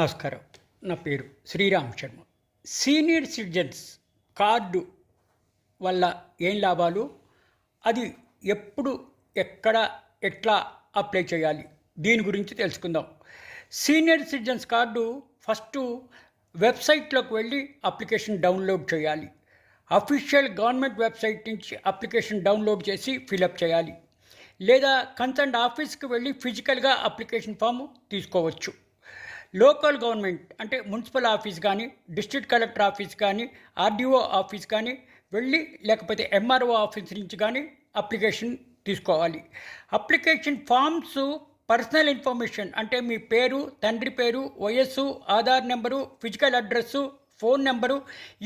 నమస్కారం. నా పేరు Sriram Sharma senior citizens card వల్ల ఏం లాభాలు? అది ఎప్పుడు ఎక్కడ ఎట్లా అప్లై చేయాలి? దీని గురించి తెలుసుకుందాం. సీనియర్ సిటిజన్స్ కార్డు ఫస్ట్ వెబ్సైట్లోకి వెళ్ళి అప్లికేషన్ డౌన్లోడ్ చేయాలి. అఫీషియల్ గవర్నమెంట్ వెబ్సైట్ నుంచి అప్లికేషన్ డౌన్లోడ్ చేసి ఫిలప్ చేయాలి. లేదా కన్సర్న్ ఆఫీస్కి వెళ్ళి ఫిజికల్గా అప్లికేషన్ ఫామ్ తీసుకోవచ్చు. లోకల్ గవర్నమెంట్ అంటే మున్సిపల్ ఆఫీస్ కానీ డిస్ట్రిక్ట్ కలెక్టర్ ఆఫీస్ కానీ ఆర్డీఓ ఆఫీస్ కానీ వెళ్ళి లేకపోతే ఎంఆర్ఓ ఆఫీస్ నుంచి కానీ అప్లికేషన్ తీసుకోవాలి. అప్లికేషన్ ఫామ్స్ పర్సనల్ ఇన్ఫర్మేషన్ అంటే మీ పేరు తండ్రి పేరు వయస్సు Aadhaar number physical address phone number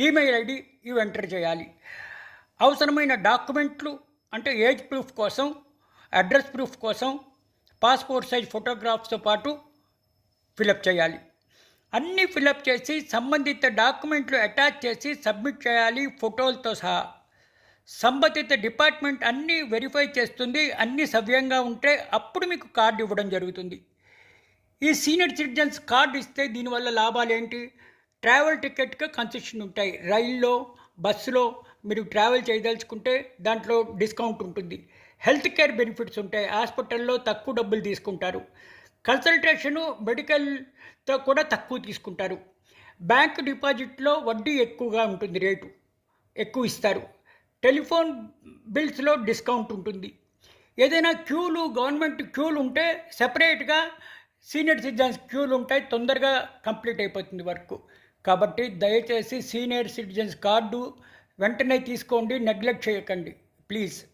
email ID ఇవి ఎంటర్ చేయాలి. అవసరమైన డాక్యుమెంట్లు అంటే ఏజ్ ప్రూఫ్ కోసం అడ్రస్ ప్రూఫ్ కోసం పాస్పోర్ట్ సైజ్ ఫోటోగ్రాఫ్స్తో పాటు ఫిలప్ చేయాలి. అన్నీ ఫిలప్ చేసి సంబంధిత డాక్యుమెంట్లు అటాచ్ చేసి సబ్మిట్ చేయాలి ఫోటోలతో సహా. సంబంధిత డిపార్ట్మెంట్ అన్నీ వెరిఫై చేస్తుంది అన్నీ సవ్యంగా ఉంటే అప్పుడు మీకు కార్డు ఇవ్వడం జరుగుతుంది. ఈ సీనియర్ సిటిజన్స్ కార్డు ఇస్తే దీనివల్ల లాభాలు ఏంటి? ట్రావెల్ టికెట్గా కన్సెషన్ ఉంటాయి. రైల్లో బస్సులో మీరు ట్రావెల్ చేయదలుచుకుంటే దాంట్లో డిస్కౌంట్ ఉంటుంది. హెల్త్ కేర్ బెనిఫిట్స్ ఉంటాయి. హాస్పిటల్లో తక్కువ డబ్బులు తీసుకుంటారు. కన్సల్టేషను మెడికల్తో కూడా తక్కువ తీసుకుంటారు. బ్యాంక్ డిపాజిట్లో వడ్డీ ఎక్కువగా ఉంటుంది రేటు. ఎక్కువ ఇస్తారు. టెలిఫోన్ బిల్స్లో డిస్కౌంట్ ఉంటుంది. ఏదైనా క్యూలు గవర్నమెంట్ క్యూలు ఉంటే సెపరేట్గా సీనియర్ సిటిజన్స్ క్యూలు ఉంటాయి. తొందరగా కంప్లీట్ అయిపోతుంది వర్క్. కాబట్టి దయచేసి సీనియర్ సిటిజన్స్ కార్డు వెంటనే తీసుకోండి. నెగ్లెక్ట్ చేయకండి. ప్లీజ్.